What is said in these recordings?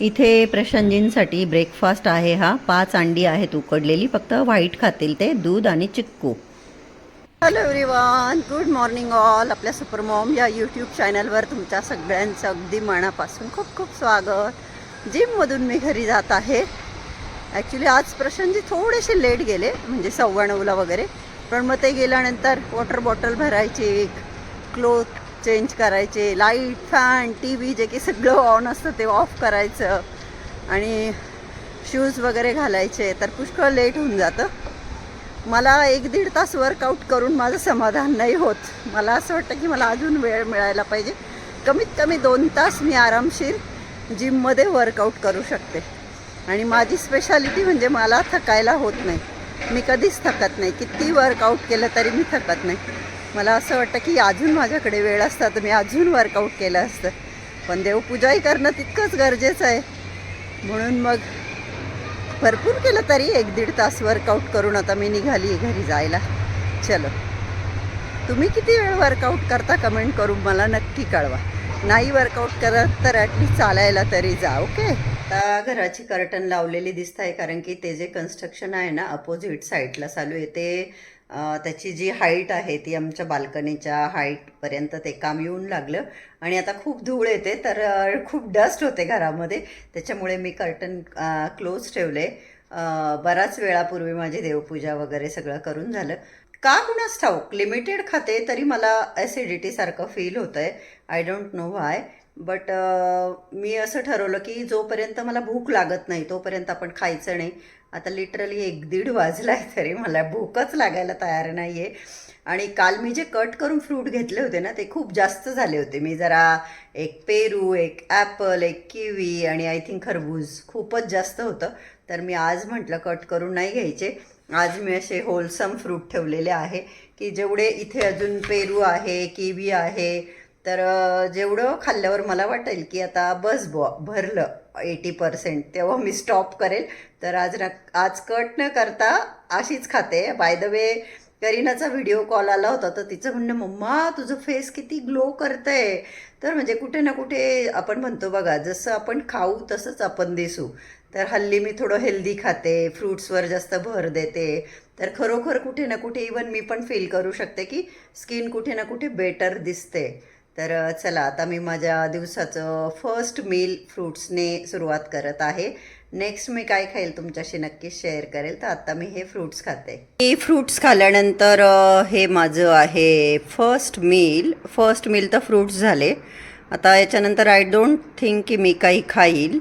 इथे प्रशांतजींसाठी ब्रेकफास्ट आहे हा. पाच अंडी आहेत उकडलेली. फक्त व्हाईट खातील ते दूध आणि चिक्कू. Hello everyone good morning all आपल्या सुपरमॉम या यूट्यूब चॅनलवर तुमच्या सगळ्यांचं अगदी मनापासून खूप खूप स्वागत. जिममधून मी घरी जात आहे. ॲक्च्युली आज प्रशांतजी थोडेसे लेट गेले म्हणजे सव्वा नऊला वगैरे. पण मग ते गेल्यानंतर वॉटर बॉटल भरायची क्लोथ चेंज करायचे लाइट फॅन टी व्ही जे की सगळं ऑन असतं ते ऑफ करायचं. आणि शूज वगैरे घालायचे तर पुष्कळ लेट होऊन जातं. मला एक दीड तास वर्कआउट करून माझं समाधान नाही होत. मला असं वाटतं की मला अजून वेळ मिळायला पाहिजे. कमीत कमी दोन तास मी आरामशीर जिममध्ये वर्कआउट करू शकते. आणि माझी स्पेशालिटी म्हणजे मला थकायला होत नाही. मी कधीच थकत नाही. किती वर्कआउट केलं तरी मी थकत नाही. मला असं वाटतं की अजून माझ्याकडे वेळ असता तर मी अजून वर्कआउट केलं असतं. पण देवपूजाही करणं तितकंच गरजेचं आहे. म्हणून मग भरपूर केलं तरी एक दीड तास वर्कआउट करून आता मी निघाली घरी जायला. चलो. तुम्ही किती वेळ वर्कआउट करता कमेंट करून मला नक्की कळवा. नाही वर्कआउट करत तर ॲटलीस्ट चालायला तरी जा ओके आता घराची कर्टन लावलेली दिसत आहे कारण की ते जे कन्स्ट्रक्शन आहे ना अपोजिट साईडला चालू आहे ते त्याची जी हाईट आहे ती आमच्या बाल्कनीच्या हाईटपर्यंत ते काम येऊन लागलं. आणि आता खूप धूळ येते तर खूप डस्ट होते घरामध्ये. त्याच्यामुळे मी कर्टन क्लोज ठेवले. बराच वेळापूर्वी माझी देवपूजा वगैरे सगळं करून झालं. का कुणास ठाऊक लिमिटेड खाते तरी मला ॲसिडिटीसारखं फील होतं आहे I don't know why but मी असं ठरवलं की जोपर्यंत मला भूक लागत नाही तोपर्यंत आपण खायचं नाही. आता लिटरली एक दीड वाजला आहे तरी मला भूकच लागायला तयार नाही आहे आणि काल मी जे कट करून फ्रूट घेतले होते ना ते खूप जास्त झाले होते. मी जरा एक पेरू एक ॲपल एक किवी आणि आय थिंक खरबूज खूपच जास्त होतं. तर मी आज म्हटलं कट करून नाही घ्यायचे. आज मी असे होलसम फ्रूट ठेवलेले आहे की जेवढे इथे अजून पेरू आहे किवी आहे तर जेवढं खाल्ल्यावर मला वाटेल की आता बस बॉ भरलं एटी पर्सेंट तेव्हा मी स्टॉप करेल. तर आज न आज कट न करता अशीच खाते. बाय द वे करीनाचा व्हिडिओ कॉल आला होता तर तिचं म्हणणं मम्मा तुझं फेस किती ग्लो करतंय. तर म्हणजे कुठे ना कुठे आपण म्हणतो बघा जसं आपण खाऊ तसंच आपण दिसू. तर हल्ली मी थोडं हेल्दी खाते फ्रूट्सवर जास्त भर देते. तर खरोखर कुठे ना कुठे इवन मी पण फील करू शकते की स्किन कुठे ना कुठे बेटर दिसते. तर चला आता मी माझ्या दिवसाचं फर्स्ट मील फ्रूट्सने सुरुवात करत आहे. नेक्स्ट मी काय खाईल तुमच्याशी नक्की शेअर करेल. तर आता मी हे फ्रूट्स खाते. हे फ्रूट्स खाल्यानंतर हे माझं आहे फर्स्ट मील फर्स्ट मील तर फ्रूट्स झाले. आता याच्यानंतर आय डोंट थिंक की मी काही खाईल.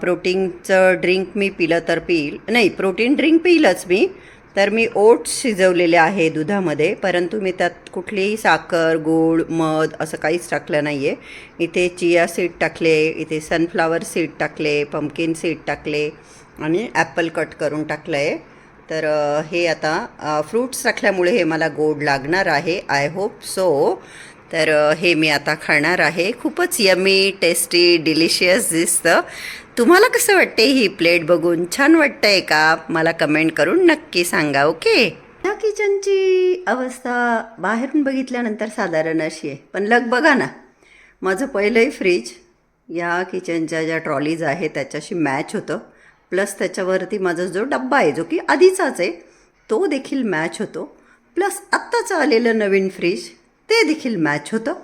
प्रोटीनचं ड्रिंक मी पिलं तर पिईल. नाही प्रोटीन ड्रिंक पिईलच मी. तर मी ओट्स शिजवलेले आहे दुधामध्ये परंतु मी त्यात कुठलीही साखर गोड मध असं काहीच टाकलं नाही आहे इथे चिया सीड टाकले इथे सनफ्लावर सीड टाकले पम्पकिन सीड टाकले आणि ॲपल कट करून टाकलं आहे तर हे आता फ्रूट्स टाकल्यामुळे हे मला गोड लागणार आहे आय होप सो तर हे मी आता खाणार आहे. खूपच यमी टेस्टी डिलिशियस दिसतं. तुम्हाला कसं वाटते ही प्लेट बघून? छान वाटतंय का? मला कमेंट करून नक्की सांगा ओके? या किचनची अवस्था बाहेरून बघितल्यानंतर साधारण अशी आहे. पण लग बघा ना माझं पहिलंही फ्रीज या किचनच्या ज्या ट्रॉलीज आहे त्याच्याशी मॅच होतं. प्लस त्याच्यावरती माझा जो डब्बा आहे जो की आधीचाच आहे तो देखील मॅच होतो. प्लस आत्ताचं आलेलं नवीन फ्रीज ते देखील मॅच होतं.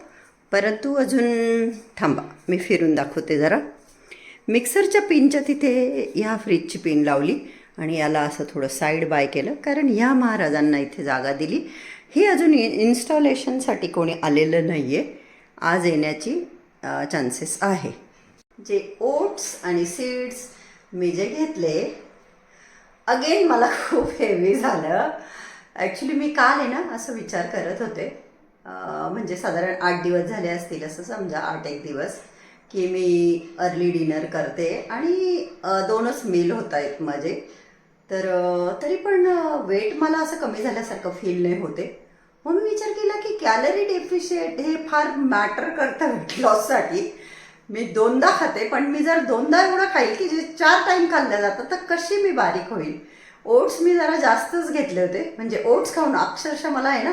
परंतु अजून थांबा मी फिरून दाखवते जरा. मिक्सरच्या पिनच्या तिथे ह्या फ्रीजची पिन लावली आणि याला असं थोडं साईड बाय केलं. कारण ह्या महाराजांना इथे जागा दिली. हे अजून इन्स्टॉलेशनसाठी कोणी आलेलं नाही आहे आज येण्याची चान्सेस आहे. जे ओट्स आणि सीड्स मी जे घेतले अगेन मला खूप हेवी झालं. ॲक्च्युली मी काल आहे ना असं विचार करत होते. म्हणजे साधारण आठ दिवस झाले असतील असं समजा आठ एक दिवस. की मी अर्ली डिनर करते आणि दोनच मील होत आहेत माझे. तर तरी पण वेट मला असं कमी झाल्यासारखं फील नाही होते. मग मी विचार केला की कॅलरी डेफिशिएट हे फार मॅटर करतं वेट लॉससाठी मी दोनदा खाते पण मी जर दोनदा एवढं खाईल की जे चार टाईम खाल्लं जातं तर कशी मी बारीक होईल? ओट्स मी जरा जास्तच घेतले होते. म्हणजे ओट्स खाऊन अक्षरशः मला आहे ना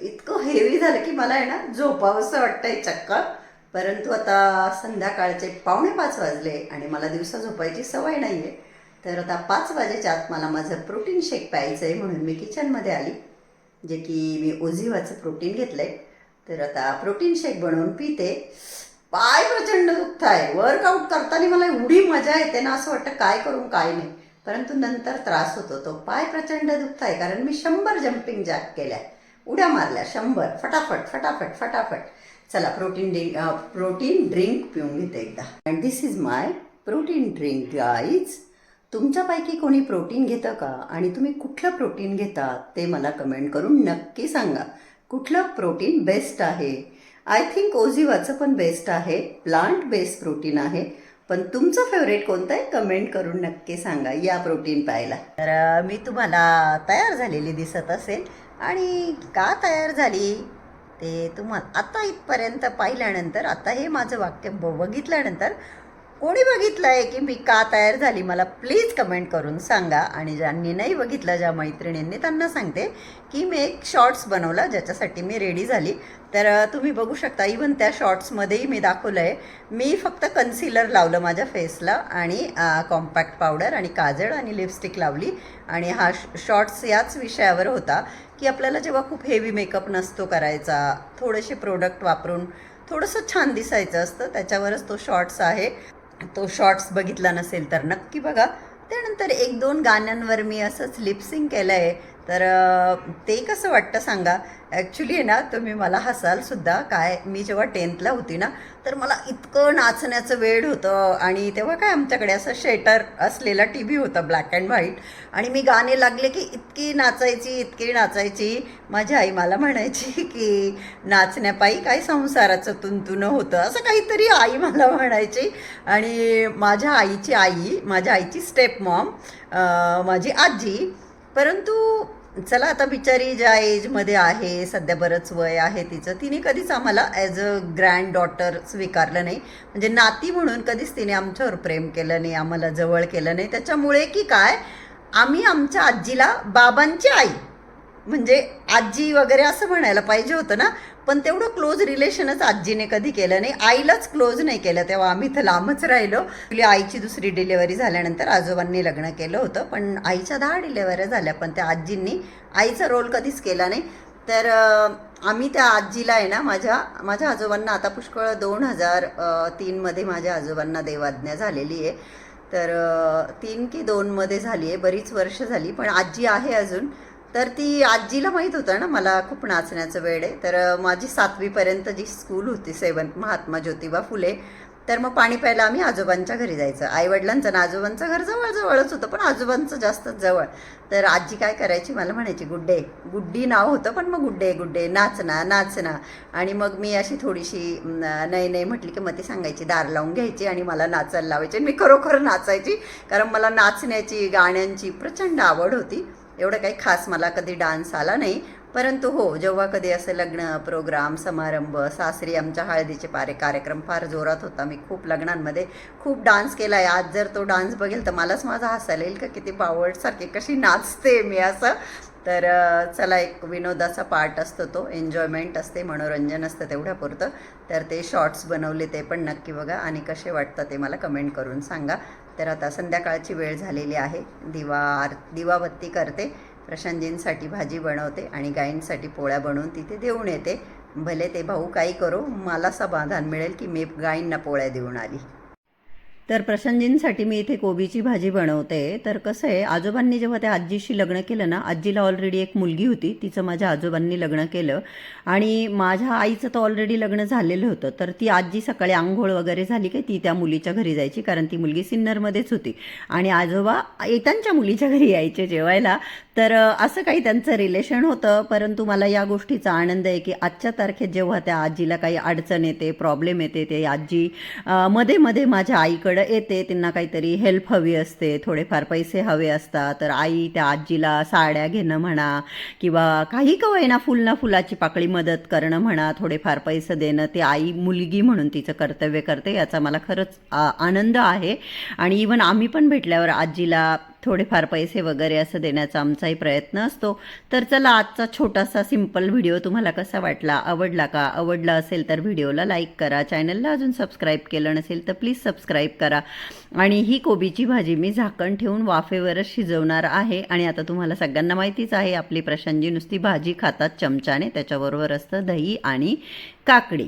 इतकं हेवी झालं की मला आहे ना झोपावंसं वाटतंय चक्कर. परंतु आता संध्याकाळचे पावणे पाच वाजले आणि मला दिवसा झोपायची सवय नाही आहे तर आता पाच वाजेच्या आत मला माझं प्रोटीन शेक प्यायचं आहे म्हणून मी किचनमध्ये आली जे की मी ओझिवाचं प्रोटीन घेतलं आहे तर आता प्रोटीन शेक बनवून पिते. पाय प्रचंड दुखत आहे वर्कआउट करताना मला एवढी मजा येते ना असं वाटतं काय करून काय नाही. परंतु नंतर त्रास होतो. तो पाय प्रचंड दुखत आहे कारण मी शंभर जम्पिंग जॅक केल्या. उड्या मारल्या शंभर. फटाफट फटाफट फटाफट. चला प्रोटीन ड्रिंक प्रोटीन ड्रिंक पिऊन घेते एकदा. And this is my protein drink guys तुमच्यापैकी कोणी प्रोटीन घेतं का? आणि तुम्ही कुठलं प्रोटीन घेता? ते मला कमेंट करून नक्की सांगा. कुठलं प्रोटीन बेस्ट आहे? आय थिंक ओझिवाचं पण बेस्ट आहे. प्लांट बेस्ड प्रोटीन आहे. पण तुमचं फेवरेट कोणतं आहे? कमेंट करून नक्की सांगा या प्रोटीन पाहायला. तर मी तुम्हाला तयार झालेली दिसत असेल. आणि का तयार झाली? ते तुम्हाला आता इथपर्यंत पाहिल्यानंतर आता हे माझं वाक्य ब- बघितल्यानंतर कोणी बघितलं आहे की मी का तयार झाली मला प्लीज कमेंट करून सांगा. आणि ज्यांनी नाही बघितलं ज्या मैत्रिणींनी त्यांना सांगते की मी एक शॉर्ट्स बनवला ज्याच्यासाठी मी रेडी झाली. तर तुम्ही बघू शकता इवन त्या शॉर्ट्समध्येही मी दाखवलं आहे मी फक्त कन्सिलर लावलं माझ्या फेसला आणि कॉम्पॅक्ट पावडर आणि काजळ आणि लिपस्टिक लावली. आणि हा शॉर्ट्स याच विषयावर होता की आपल्याला जेव्हा खूप हेवी मेकअप नसतो करायचा थोडेसे प्रोडक्ट वापरून थोडंसं छान दिसायचं असतं त्याच्यावरच तो शॉर्ट्स आहे. तो शॉर्ट्स बघितला नसेल तर नक्की बघा. त्यानंतर एक दोन गाण्यांवर मी असंच लिपसिंग केलं आहे तर ते कसं वाटतं सांगा? ॲक्च्युली आहे ना तुम्ही मला हसालसुद्धा काय मी जेव्हा टेन्थला होती ना तर मला इतकं नाचण्याचं वेळ होतं. आणि तेव्हा काय आमच्याकडे असं शेटर असलेला टी व्ही होता ब्लॅक अँड व्हाईट आणि मी गाणे लागले की इतकी नाचायची इतकी नाचायची. माझी आई मला म्हणायची की नाचण्यापायी काय संसाराचं तुंतुनं होतं? असं काहीतरी आई मला म्हणायची. आणि माझ्या आईची आई माझ्या आईची स्टेप मॉम माझी आजी परंतु चला आता बिचारी ज्या एजमध्ये आहे सध्या बरंच वय आहे तिचं तिने कधीच आम्हाला ॲज अ ग्रँड डॉटर स्वीकारलं नाही. म्हणजे नाती म्हणून कधीच तिने आमच्यावर प्रेम केलं नाही आम्हाला जवळ केलं नाही. त्याच्यामुळे की काय आम्ही आमच्या आजीला बाबांची आई म्हणजे आजी वगैरे असं म्हणायला पाहिजे होतं ना. पण तेवढं क्लोज रिलेशनच आजीने कधी केलं नाही. आईलाच क्लोज नाही केलं. तेव्हा आम्ही इथं लांबच राहिलो. आपली आईची दुसरी डिलेवरी झाल्यानंतर आजोबांनी लग्न केलं होतं. पण आईच्या दहा डिलेवऱ्या झाल्या. पण त्या आजींनी आईचा रोल कधीच केला नाही. तर आम्ही त्या आजीला आहे ना माझ्या माझ्या आजोबांना आता पुष्कळ दोन हजार तीनमध्ये माझ्या आजोबांना देवाज्ञा झालेली आहे. तर तीन की दोनमध्ये झाली आहे. बरीच वर्ष झाली. पण आजी आहे अजून. तर ती आजीला माहीत होतं ना मला खूप नाचण्याचं वेळ आहे. तर माझी सातवीपर्यंत जी स्कूल होती सेवन महात्मा ज्योतिबा फुले तर मग पाणी प्यायला आम्ही आजोबांच्या घरी जायचं. आईवडिलांचं ना आजोबांचं घर जवळजवळच होतं पण आजोबांचं जास्तच जवळ. तर आजी काय करायची मला म्हणायची गुड्डे गुड्डी नाव होतं पण मग गुड्डे गुड्डे नाचना नाचना. आणि मग मी अशी थोडीशी म, नाही नाही म्हटली की मग ती सांगायची दार लावून घ्यायची आणि मला नाचायला लावायची. आणि मी खरोखर नाचायची कारण मला नाचण्याची गाण्यांची प्रचंड आवड होती. एवढं काही खास मला कधी डान्स आला नाही. परंतु हो जेव्हा कधी असे लग्न प्रोग्राम समारंभ सासरी आमच्या हळदीचे पारे कार्यक्रम फार जोरात होता. मी खूप लग्नांमध्ये खूप डान्स केला आहे आज जर तो डान्स बघेल तर मलाच माझा हसायला येईल का? किती बावळसारखी कशी नाचते मी असं. तर चला एक विनोदाचा पार्ट असतो तो. एन्जॉयमेंट असते मनोरंजन असतं तेवढ्यापुरतं. तर ते शॉर्ट्स बनवले ते पण नक्की बघा आणि कसे वाटतं ते मला कमेंट करून सांगा. तर आता संध्याकाळची वेळ झालेली आहे. दिवा आर दिवाबत्ती करते. प्रशांतजींसाठी भाजी बनवते आणि गायींसाठी पोळ्या बनवून तिथे देऊन येते. भले ते भाऊ काही करो मला समाधान मिळेल की मी गायींना पोळ्या देऊन आली. तर प्रशांतजींसाठी मी इथे कोबीची भाजी बनवते. तर कसं आहे आजोबांनी जेव्हा त्या आजीशी लग्न केलं ना आजीला ऑलरेडी एक मुलगी होती तिचं माझ्या आजोबांनी लग्न केलं. आणि माझ्या आईचं तर ऑलरेडी लग्न झालेलं होतं तर ती आजी सकाळी आंघोळ वगैरे झाली की ती त्या मुलीच्या घरी जायची कारण ती मुलगी सिन्नरमध्येच होती. आणि आजोबा त्यांच्या मुलीच्या घरी यायचे जेवायला. तर असं काही त्यांचं रिलेशन होतं परंतु मला या गोष्टीचा आनंद आहे की आजच्या तारखेत जेव्हा त्या आजीला काही अडचण येते प्रॉब्लेम येते ते आजी मध्ये मध्ये माझ्या आईकडं येते त्यांना काहीतरी हेल्प हवी असते थोडेफार पैसे हवे असतात. तर आई त्या आजीला साड्या घेणं म्हणा किंवा काही का होईना फुल ना फुलाची पाकळी मदत करणं म्हणा थोडेफार पैसे देणं ते आई मुलगी म्हणून तिचं कर्तव्य करते याचा मला खरंच आ, आनंद आहे. आणि इवन आम्ही पण भेटल्यावर आजीला थोडेफार पैसे वगैरे असं देण्याचा आमचाही प्रयत्न असतो. तर चला आजचा छोटासा सिंपल व्हिडिओ तुम्हाला कसा वाटला? आवडला का? आवडला असेल तर व्हिडिओला लाईक करा. चॅनलला अजून सबस्क्राईब केलं नसेल तर प्लीज सबस्क्राईब करा. आणि ही कोबीची भाजी मी झाकण ठेवून वाफेवरच शिजवणार आहे. आणि आता तुम्हाला सगळ्यांना माहितीच आहे आपली प्रशांजी नुसती भाजी खातात चमचाने त्याच्याबरोबर असतं दही आणि काकडी.